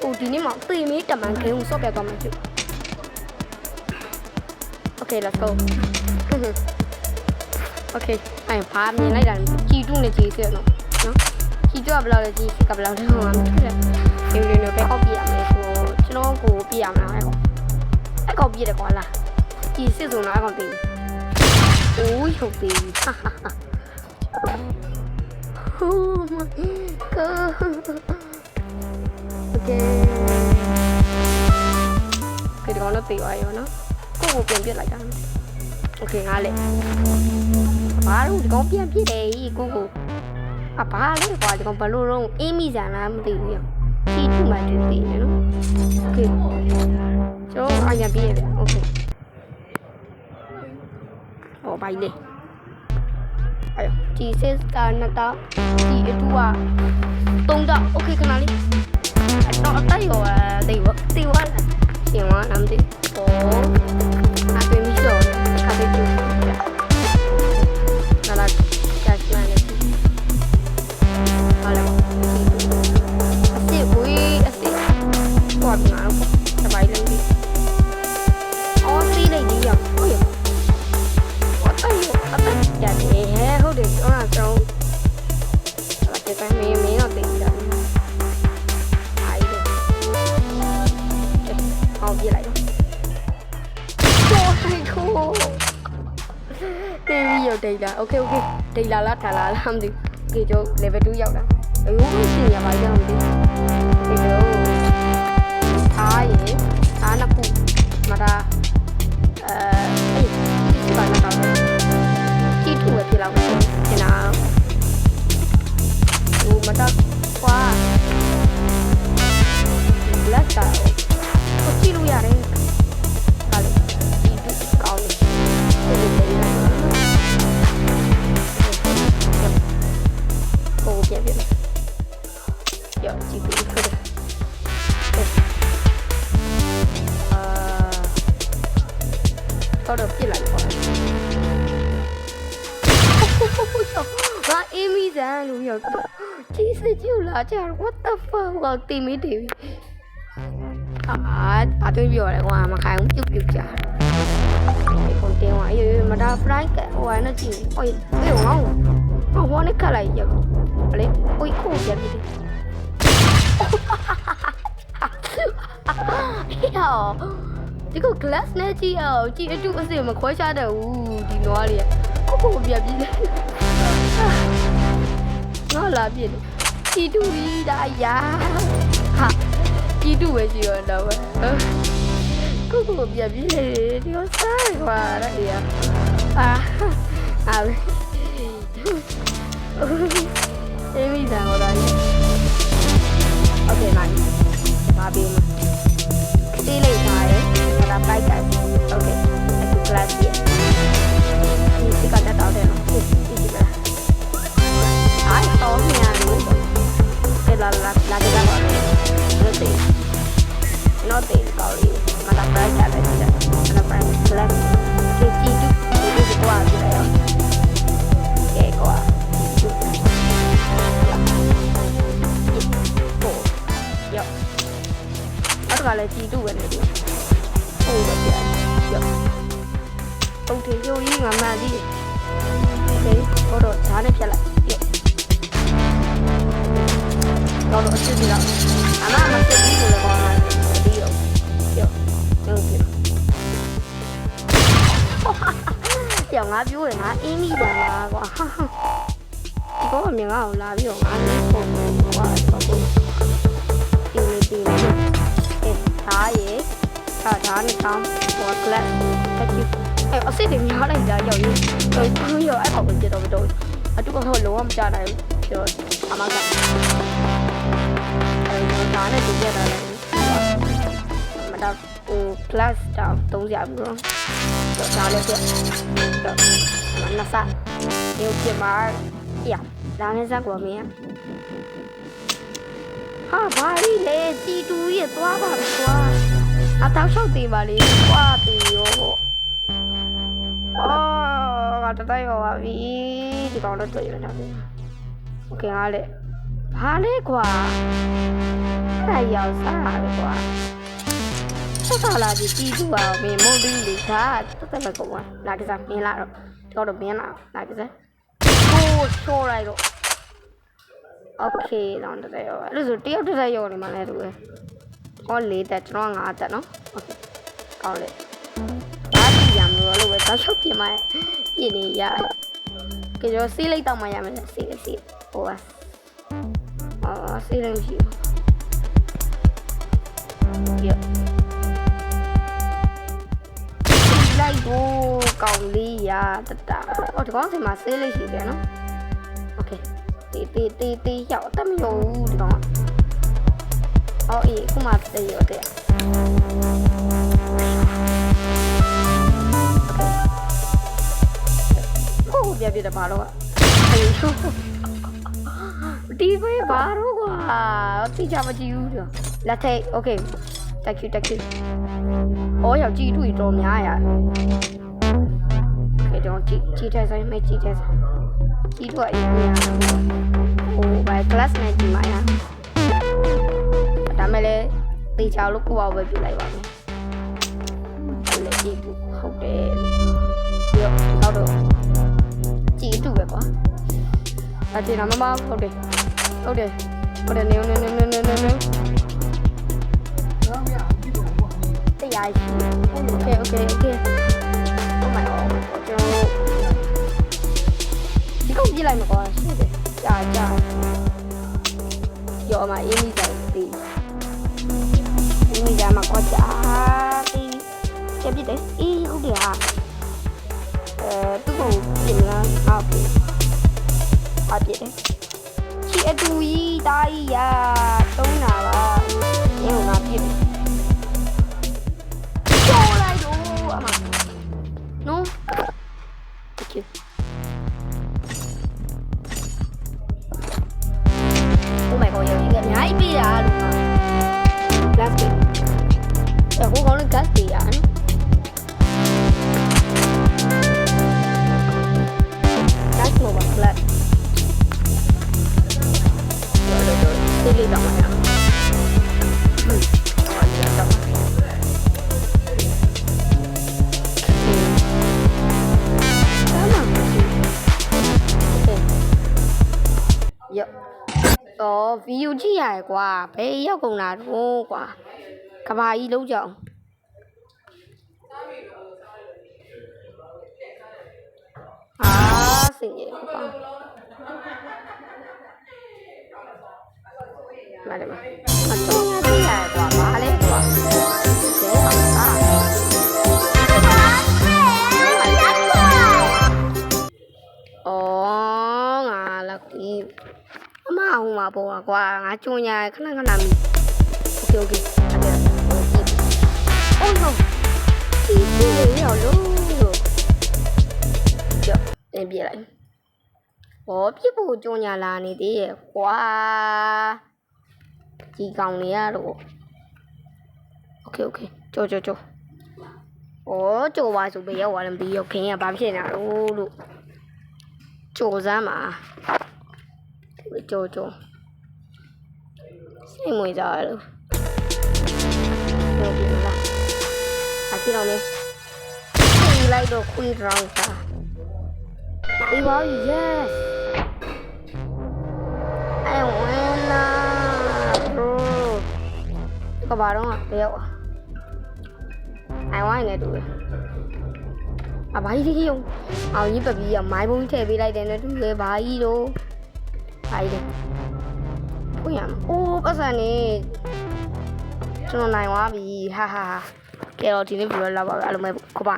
ဟိုဒီနေ့မှသေမေးတမန်ခင်းကိုစော့ပြတ်သွားမှဖြစ် Okay let's go Okay အဲ့ဘာမြင်လိုက်တာကြည်တူးနေကြည်စစ်နော်နော်ကြည်တူးကဘယ်လောက်လဲကြည်စစ်ကဘယ်လောက်လဲဟိုမှာမထက်ဒီလိုမျိုးပဲကောက်ပြရမယ်ဆိုကျွန်တော်ကိုပြရမှာအဲ့ကောအဲ့ကောက်ပြတယ်ကွာလားကြည်စစ်ဆိုတော့အဲ့ကောက်တည်အိုးဟုတ်ပြီဟာဟာဟာ Oh my god Okay ခေတ္တကောင်တော့တည်သွားရောနော်ကိုကိုပြန်ပြစ်လိုက်တာ Okay ငါလေဘာလို့ဒီကောင်ပြန်ပြစ်တယ်ကိုကိုအဘာလဲကွာဒီကောင်ဘလို့တော့အင်းမိစံလားမသိဘူးရောတီတူမှတူတည်နေနော် Okay ကျောင်းအညာပြည့်ရဗျ Okay ဟောဘိုင်လေအဲ့ဒီစစ်တာနတာဒီအတူကတုံးတော့ Okay ခဏလေးတော့အတိုက်ရောတေးဝတေးဝလား ရှင်ဝလားမသိဘူးဟော ရောက်ဒိတ်လာโอเคโอเคဒိတ်လာလားထာလာလားမသိဘူးကေကျိုး level 2ရောက်လာအယိုးစင်ရပါကြောင်းမသိဒီလို တော့ပြစ်လိုက်ပါငါအေးမီဇန်လို့ရောက်ကြီးစကြည့်လာကြ what the fuck ကိုတင်မေးတယ်အာအတွေ့ပြောတယ်ကွာမခိုင်ဘူးပြုတ်ပြုတ်ကြတယ်ကိုတင်ဝါအေးမတာ fry ကဟိုကနဲ့ကြည့်ဟိုအေးငေါ့ဟောဟောနဲ့ခက်လိုက်ရောက်လေဟိုကိုပြန်ပြီဟော ဒီက glass နဲ့ကြည့်အောင်ကြည့်အတူအစစ်မခွဲခြားတော့ဘူးဒီနွားလေးကိုကိုပြန်ပြီငါလာပြည့်ကြည့်တူပြီဒါယာဟာကြည့်တူပဲကြည့်ရတော့ပဲကိုကိုပြန်ပြီဒီကစားခွာရတဲ့အာအာပဲအေးမိသားတော့ဒါ cannot pay sorry mala price challenge mala price black ke chi tu ke chi kwa ji ya ke kwa yo အဲ့ဒါကလည်းជីတုပဲလေဟုတ်ပါပြန်ရောဟုတ်တယ်ရုပ်ကြီးငါမှန်သေးတယ်ေးဟောတော့ဓာတ်နဲ့ဖြတ်လိုက်ပြည့်တော့တော့အစ်စ်ကြီးတော့အမမစစ်ကြီးကိုလည်းကောင်း ယောငါပြောရငါအင်းမိပါလားကွာဒီကောအမြင်ငါ့ကိုလာပြီးတော့ငါလည်းပုံကွာတော့ပုံဒီနေ့ဒီနေ့အဲဒါရေဒါဒါနဲ့တောင်းဟိုကလပ်တက်ကြည့်အဲအစ်စ်တွေများလိုက်တာရောက်ရေးဟိုသူရောအဲ့ကောင်ပဲပြတော့မတော့အတူကတော့လုံးဝမကြနိုင်ဘူးပြောအမကအဲဒါနဲ့ကြည့်ရတာလည်းမတော့ ဟို plus တောင်း300ဘူးတော့ဒါလည်းပြတော့နဆာဒီဥပမာရဒါနဲ့စကွာမင်းဟာဘာလဲစီတူရဲ့သွားပါကွာအတောက်လျှောက်သေးပါလေကွာတေရောအော်ငါတတိုက်ရောပါပြီဒီကောင်တော့တွေ့ရတာပဲโอเคငါလေဘာလဲကွာဟ တာကြီးအောင်စားရတယ်ကွာ ဆက်လာလာပြီးတီးသူကမင်းမုံပြီးလေခါတက်တက်ပဲကွာလာကစားမင်းလာတော့တော့တော့မင်းလာလာကစားဟိုးချိုးလိုက်တော့โอเคတော့တည်းရောအဲ့လိုဆိုတယောက်တစ်သက်ရောနေမှလည်းတူပဲဟောလေးတက်ကျွန်တော်ငါးတက်နော်โอเคကောင်းလေဘာကြည့်ရမလို့လို့ပဲတောက်ချုပ်ပြင်မပြင်နေရကြရောစီးလိုက်တော့မှရမယ်စီးလေးစီးဟိုပါအာစီးလိုက်မရှိဘူးရ လိုက်ဖို့ကောင်းလေးရတတ။အော်ဒီကောင်စီမှာဆေးလေးရှိတယ်နော်။ Okay ။တေးတေးတေးတေးရောက်အသက်မရောဘူးဒီကောင်။အော်အေးခုမှတေးရောတဲ့။ဟုတ်ပြပြတယ်ပါတော့။အေးဟုတ်ဒီဘေးဘာရောကွာတိကျမကြည့်ဘူးတော့လက်ထိတ် okay thank you thank you အော်ရောက်ကြည့်တွေ့တော်များရကဲတော့ကြည့်ကြည့်တဲ့ဆိုင်မကြည့်တဲ့ဆိုင်ကြည့်တော့အရင်များဟိုဘိုင် class နဲ့ကြည့်မှာရဒါမဲ့လေတေချာလို့ကိုယ့်ဘာပဲပြလိုက်ပါမယ်အဲ့လေကြည့်ဟုတ်တယ်ရောတော့တော့ကြည့်တူပဲကွာအတေနာမမဟုတ်တယ်ဟုတ်တယ်ဟုတ်တယ်နေနေနေနေနေ နေတရားရှိ Okay okay okay Oh my god ကျွန်တော်ဒီကောင်ကြည့်လိုက်မှာကွာရှိတယ်ကြာကြာရောမှာအင်းကြီးဆိုင်ပြီးအင်းကြီးကမှာကွာကြာပြီးချက်ပြတယ်အေးဟုတ် ရတော့ဗီဒီယိုကြည့်ရရကွာဘယ်ရောက်ကုန်တာတော့ကွာကဘာကြီးလုံးကြအောင်အာစင်ရကွာမလည်းမမတော်ရကြည့်ရကွာဘာလဲကွာ ကြုံရခဏခဏမိ Okay okay အပြန် Oh no ဒီလိုရောလို့ကြောက်တင်ပြလိုက်ဟောပြစ်ဖို့ကြုံရလာနေသေးရဲ့ကွာဒီကောင်တွေကတော့ Okay okay ကြောကြောကြောဩကြောပါဆိုပဲရောက်သွားတယ်မသိရောက်ခင်ကဘာဖြစ်နေတာလို့လို့ကြောစမ်းပါကြောကြော စိတ်မွေးကြရလို့ဟုတ်ပြီလားအခုတော့လေစိတ်လိုက်တော့ခွေးရောင်းတာဒီပါ yes I wanna bro ကဘာတော့ဘယ်ရောက်อ่ะ I want နေတူတယ်အဘာကြီးကြီးရုံအောင်ကြီးပပီးကမိုင်းဘုံထည့်ပေးလိုက်တယ်နဲ့တူလေဘာကြီးတော့ဘာကြီးလဲ ဖွင့်ရမှာအိုးပတ်စံနေကျွန်တော်နိုင်သွားပြီဟာဟာဟာကဲတော့ဒီနေ့ဗီဒီယိုလောက်ပါပဲအားလုံးပဲခေါ်ပါ